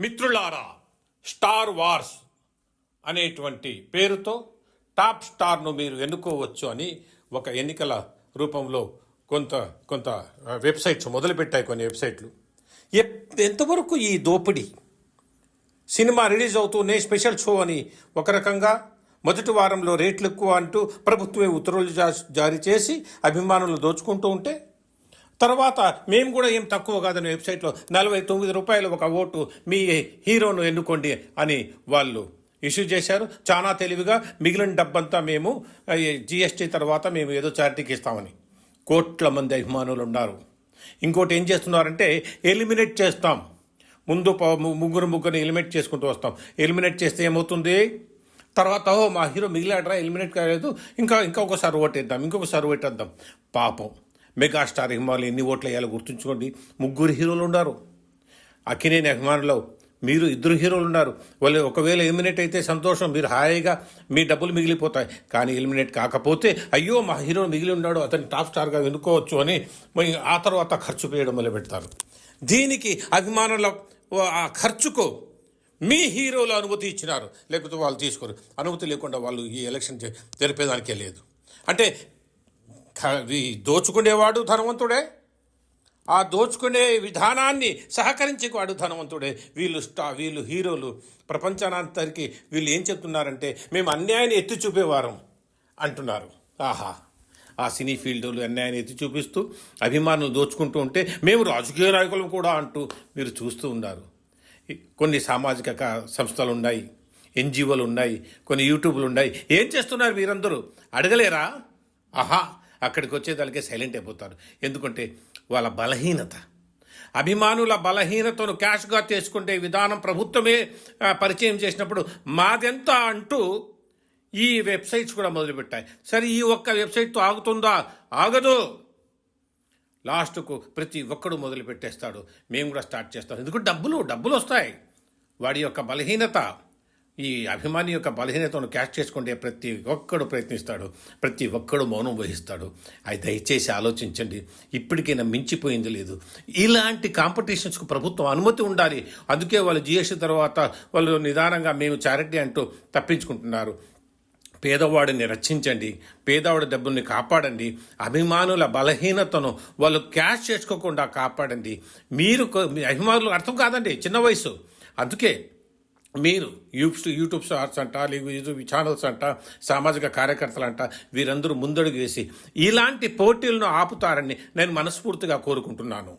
మిత్రులారా star wars అనేటువంటి పేరుతో టాప్ స్టార్ను మీరు ఎన్నుకోవచ్చు అని ఒక ఎన్నికల రూపంలో కొంత కొంత వెబ్సైట్స్ మొదలుపెట్టాయి కొన్ని వెబ్సైట్లు. ఎంతవరకు ఈ దోపిడీ? సినిమా రిలీజ్ అవుతూనే స్పెషల్ షో అని ఒక రకంగా మొదటి వారంలో రేట్లు ఎక్కువ అంటూ ప్రభుత్వమే ఉత్తర్వులు జా- జారీ చేసి అభిమానులు దోచుకుంటూ ఉంటే తర్వాత మేము కూడా ఏం తక్కువ కాదని వెబ్సైట్లో నలభై తొమ్మిది రూపాయలు ఒక ఓటు మీ హీరోను ఎన్నుకోండి అని వాళ్ళు ఇష్యూ చేశారు. చాలా తెలివిగా మిగిలిన డబ్బంతా మేము జిఎస్టీ తర్వాత మేము ఏదో చారిటీకి ఇస్తామని కోట్ల మంది అభిమానులు ఉన్నారు. ఇంకోటి ఏం చేస్తున్నారంటే ఎలిమినేట్ చేస్తాం. ముందు ముగ్గురు ముగ్గురు ఎలిమినేట్ చేసుకుంటూ వస్తాం. ఎలిమినేట్ చేస్తే ఏమవుతుంది? తర్వాత ఓ మా హీరో మిగిలాడరా? ఎలిమినేట్ కాలేదు. ఇంకా ఇంకొకసారి ఓటేద్దాం ఇంకొకసారి ఓటేద్దాం. పాపం. మెగాస్టార్ అభిమానులు ఎన్ని ఓట్లు వేయాలో గుర్తుంచుకోండి. ముగ్గురు హీరోలు ఉన్నారు. అక్కినేని అభిమానులు మీరు ఇద్దరు హీరోలు ఉన్నారు. వాళ్ళు ఒకవేళ ఎలిమినేట్ అయితే సంతోషం. మీరు హాయిగా మీ డబ్బులు మిగిలిపోతాయి. కానీ ఎలిమినేట్ కాకపోతే అయ్యో మా హీరో మిగిలి ఉన్నాడు అతని టాప్ స్టార్గా ఎన్నుకోవచ్చు అని ఆ తర్వాత ఖర్చు చేయడం మొదలు పెడతారు దీనికి అభిమానుల ఆ ఖర్చుకు మీ హీరోలు అనుమతి ఇచ్చినారు. లేకపోతే వాళ్ళు తీసుకోరు. అనుమతి లేకుండా వాళ్ళు ఈ ఎలక్షన్ జరిపేదానికే లేదు. అంటే దోచుకునేవాడు ధనవంతుడే. ఆ దోచుకునే విధానాన్ని సహకరించేవాడు ధనవంతుడే. వీళ్ళు స్టా వీళ్ళు హీరోలు ప్రపంచానంతరికి వీళ్ళు ఏం చెప్తున్నారంటే మేము అన్యాయాన్ని ఎత్తి చూపేవారం అంటున్నారు. ఆహా. ఆ సినీ ఫీల్డ్లు అన్యాయాన్ని ఎత్తి చూపిస్తూ అభిమానులు దోచుకుంటూ ఉంటే మేము రాజకీయ నాయకులు కూడా అంటూ మీరు చూస్తూ ఉన్నారు. కొన్ని సామాజిక సంస్థలు ఉన్నాయి ఎన్జిఓలు ఉన్నాయి కొన్ని యూట్యూబ్లు ఉన్నాయి ఏం చేస్తున్నారు మీరందరూ? అడగలేరా? ఆహా. అక్కడికి వచ్చేదానికే సైలెంట్ అయిపోతారు. ఎందుకంటే వాళ్ళ బలహీనత. అభిమానుల బలహీనతను క్యాష్గా చేసుకుంటే విధానం ప్రభుత్వమే పరిచయం చేసినప్పుడు మాదెంత అంటూ ఈ వెబ్సైట్స్ కూడా మొదలుపెట్టాయి. సరే ఈ ఒక్క వెబ్సైట్తో ఆగుతుందా? ఆగదు. లాస్ట్కు ప్రతి ఒక్కడు మొదలు పెట్టేస్తాడు మేము కూడా స్టార్ట్ చేస్తాం. ఎందుకంటే డబ్బులు డబ్బులు వస్తాయి. వాడి యొక్క బలహీనత. ఈ అభిమాని యొక్క బలహీనతను క్యాష్ చేసుకుంటే ప్రతి ఒక్కడు ప్రయత్నిస్తాడు ప్రతి ఒక్కడు మౌనం వహిస్తాడు. అది దయచేసి ఆలోచించండి. ఇప్పటికైనా మించిపోయింది లేదు. ఇలాంటి కాంపిటీషన్స్కు ప్రభుత్వం అనుమతి ఉండాలి. అందుకే వాళ్ళు జిఎస్టీ తర్వాత వాళ్ళు నిదానంగా మేము చారిటీ అంటూ తప్పించుకుంటున్నారు. పేదవాడిని రక్షించండి. పేదవాడి డబ్బుల్ని కాపాడండి. అభిమానుల బలహీనతను వాళ్ళు క్యాష్ చేసుకోకుండా కాపాడండి. మీరు మీ అభిమానులు అర్థం కాదండి. చిన్న వయసు. అందుకే మీరు యూట్యూబ్ యూట్యూబ్ స్టార్స్ అంట లేకపోతే యూట్యూబ్ ఛానల్స్ అంట సామాజిక కార్యకర్తలు అంట వీరందరూ ముందడుగు వేసి ఇలాంటి పోటీలను ఆపుతారని నేను మనస్ఫూర్తిగా కోరుకుంటున్నాను.